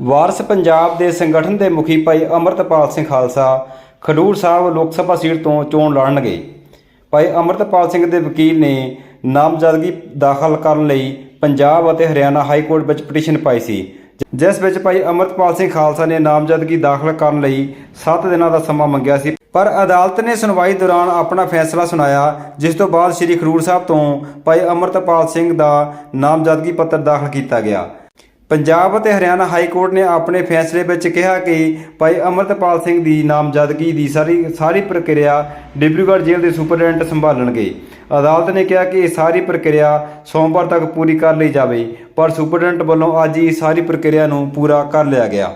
ਵਾਰਸ ਪੰਜਾਬ ਦੇ ਸੰਗਠਨ ਦੇ ਮੁਖੀ ਭਾਈ ਅਮਰਤਪਾਲ ਸਿੰਘ ਖਾਲਸਾ ਖਡੂਰ ਸਾਹਿਬ ਲੋਕ ਸਭਾ ਸੀਟ ਤੋਂ ਚੋਣ ਲੜਨਗੇ। ਭਾਈ ਅਮਰਤਪਾਲ ਸਿੰਘ ਦੇ ਵਕੀਲ ਨੇ ਨਾਮਜ਼ਦਗੀ ਦਾਖਲ ਕਰਨ ਲਈ ਪੰਜਾਬ ਅਤੇ ਹਰਿਆਣਾ ਹਾਈ ਕੋਰਟ ਵਿੱਚ ਪਟੀਸ਼ਨ ਪਾਈ ਸੀ। ਜਿਸ ਵਿੱਚ ਭਾਈ ਅਮਰਤਪਾਲ ਸਿੰਘ ਖਾਲਸਾ ਨੇ ਨਾਮਜ਼ਦਗੀ ਦਾਖਲ ਕਰਨ ਲਈ 7 ਦਿਨਾਂ ਦਾ ਸਮਾਂ ਮੰਗਿਆ ਸੀ। ਪਰ ਅਦਾਲਤ ਨੇ ਸੁਣਵਾਈ ਦੌਰਾਨ ਆਪਣਾ ਫੈਸਲਾ ਸੁਣਾਇਆ, ਜਿਸ ਤੋਂ ਬਾਅਦ ਸ੍ਰੀ ਖਡੂਰ ਸਾਹਿਬ ਤੋਂ ਭਾਈ ਅਮਰਤਪਾਲ ਸਿੰਘ ਦਾ ਨਾਮਜ਼ਦਗੀ ਪੱਤਰ ਦਾਖਲ ਕੀਤਾ ਗਿਆ। ਪੰਜਾਬ ਅਤੇ ਹਰਿਆਣਾ ਹਾਈ ਕੋਰਟ ਨੇ ਆਪਣੇ ਫੈਸਲੇ ਵਿੱਚ ਕਿਹਾ ਕਿ ਭਾਈ ਅਮਰਤਪਾਲ ਸਿੰਘ ਦੀ ਨਾਮਜ਼ਦਗੀ ਦੀ ਸਾਰੀ ਸਾਰੀ ਪ੍ਰਕਿਰਿਆ ਡਿਬਰੂਗੜ੍ਹ ਜੇਲ੍ਹ ਦੇ ਸੁਪਰਡੈਂਟ ਸੰਭਾਲਣਗੇ। ਅਦਾਲਤ ਨੇ ਕਿਹਾ ਕਿ ਇਹ ਸਾਰੀ ਪ੍ਰਕਿਰਿਆ ਸੋਮਵਾਰ ਤੱਕ ਪੂਰੀ ਕਰ ਲਈ ਜਾਵੇ, ਪਰ ਸੁਪਰਡੈਂਟ ਵੱਲੋਂ ਅੱਜ ਹੀ ਸਾਰੀ ਪ੍ਰਕਿਰਿਆ ਨੂੰ ਪੂਰਾ ਕਰ ਲਿਆ ਗਿਆ।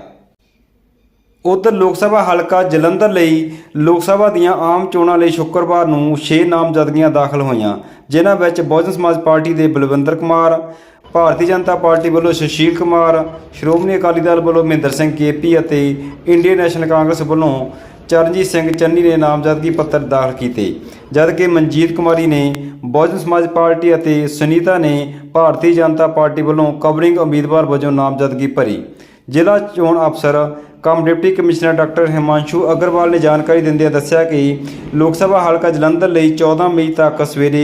ਉਧਰ ਲੋਕ ਸਭਾ ਹਲਕਾ ਜਲੰਧਰ ਲਈ ਲੋਕ ਸਭਾ ਦੀਆਂ ਆਮ ਚੋਣਾਂ ਲਈ ਸ਼ੁੱਕਰਵਾਰ ਨੂੰ 6 ਨਾਮਜ਼ਦਗੀਆਂ ਦਾਖਲ ਹੋਈਆਂ, ਜਿਨ੍ਹਾਂ ਵਿੱਚ ਬਹੁਜਨ ਸਮਾਜ ਪਾਰਟੀ ਦੇ ਬਲਵਿੰਦਰ ਕੁਮਾਰ ਭਾਰਤੀ ਜਨਤਾ ਪਾਰਟੀ ਵੱਲੋਂ ਸੁਸ਼ੀਲ ਕੁਮਾਰ, ਸ਼੍ਰੋਮਣੀ ਅਕਾਲੀ ਦਲ ਵੱਲੋਂ ਮਹਿੰਦਰ ਸਿੰਘ ਕੇਪੀ ਅਤੇ ਇੰਡੀਅਨ ਨੈਸ਼ਨਲ ਕਾਂਗਰਸ ਵੱਲੋਂ ਚਰਨਜੀਤ ਸਿੰਘ ਚੰਨੀ ਨੇ ਨਾਮਜ਼ਦਗੀ ਪੱਤਰ ਦਾਖਲ ਕੀਤੇ, ਜਦਕਿ ਮਨਜੀਤ ਕੁਮਾਰੀ ਨੇ ਬਹੁਜਨ ਸਮਾਜ ਪਾਰਟੀ ਅਤੇ ਸੁਨੀਤਾ ਨੇ ਭਾਰਤੀ ਜਨਤਾ ਪਾਰਟੀ ਵੱਲੋਂ ਕਵਰਿੰਗ ਉਮੀਦਵਾਰ ਵਜੋਂ ਨਾਮਜ਼ਦਗੀ ਭਰੀ। ਜ਼ਿਲ੍ਹਾ ਚੋਣ ਅਫਸਰ cum deputy commissioner doctor Himanshu Agarwal ਨੇ ਜਾਣਕਾਰੀ ਦਿੰਦਿਆਂ ਦੱਸਿਆ ਕਿ ਲੋਕ ਸਭਾ ਹਲਕਾ ਜਲੰਧਰ ਲਈ 14 ਮਈ ਤੱਕ ਸਵੇਰੇ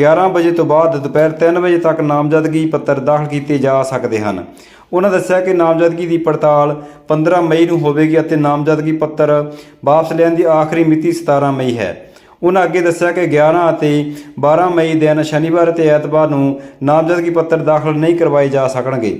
11 ਵਜੇ ਤੋਂ ਬਾਅਦ ਦੁਪਹਿਰ 3 ਵਜੇ ਤੱਕ ਨਾਮਜ਼ਦਗੀ ਪੱਤਰ ਦਾਖਲ ਕੀਤੇ ਜਾ ਸਕਦੇ ਹਨ। ਉਹਨਾਂ ਦੱਸਿਆ ਕਿ ਨਾਮਜ਼ਦਗੀ ਦੀ ਪੜਤਾਲ 15 ਮਈ ਨੂੰ ਹੋਵੇਗੀ ਅਤੇ ਨਾਮਜ਼ਦਗੀ ਪੱਤਰ ਵਾਪਸ ਲੈਣ ਦੀ ਆਖਰੀ ਮਿਤੀ 17 ਮਈ ਹੈ। ਉਹਨਾਂ ਅੱਗੇ ਦੱਸਿਆ ਕਿ 11 ਅਤੇ 12 ਮਈ ਦਿਨ ਸ਼ਨੀਵਾਰ ਅਤੇ ਐਤਵਾਰ ਨੂੰ ਨਾਮਜ਼ਦਗੀ ਪੱਤਰ ਦਾਖਲ ਨਹੀਂ ਕਰਵਾਏ ਜਾ ਸਕਣਗੇ।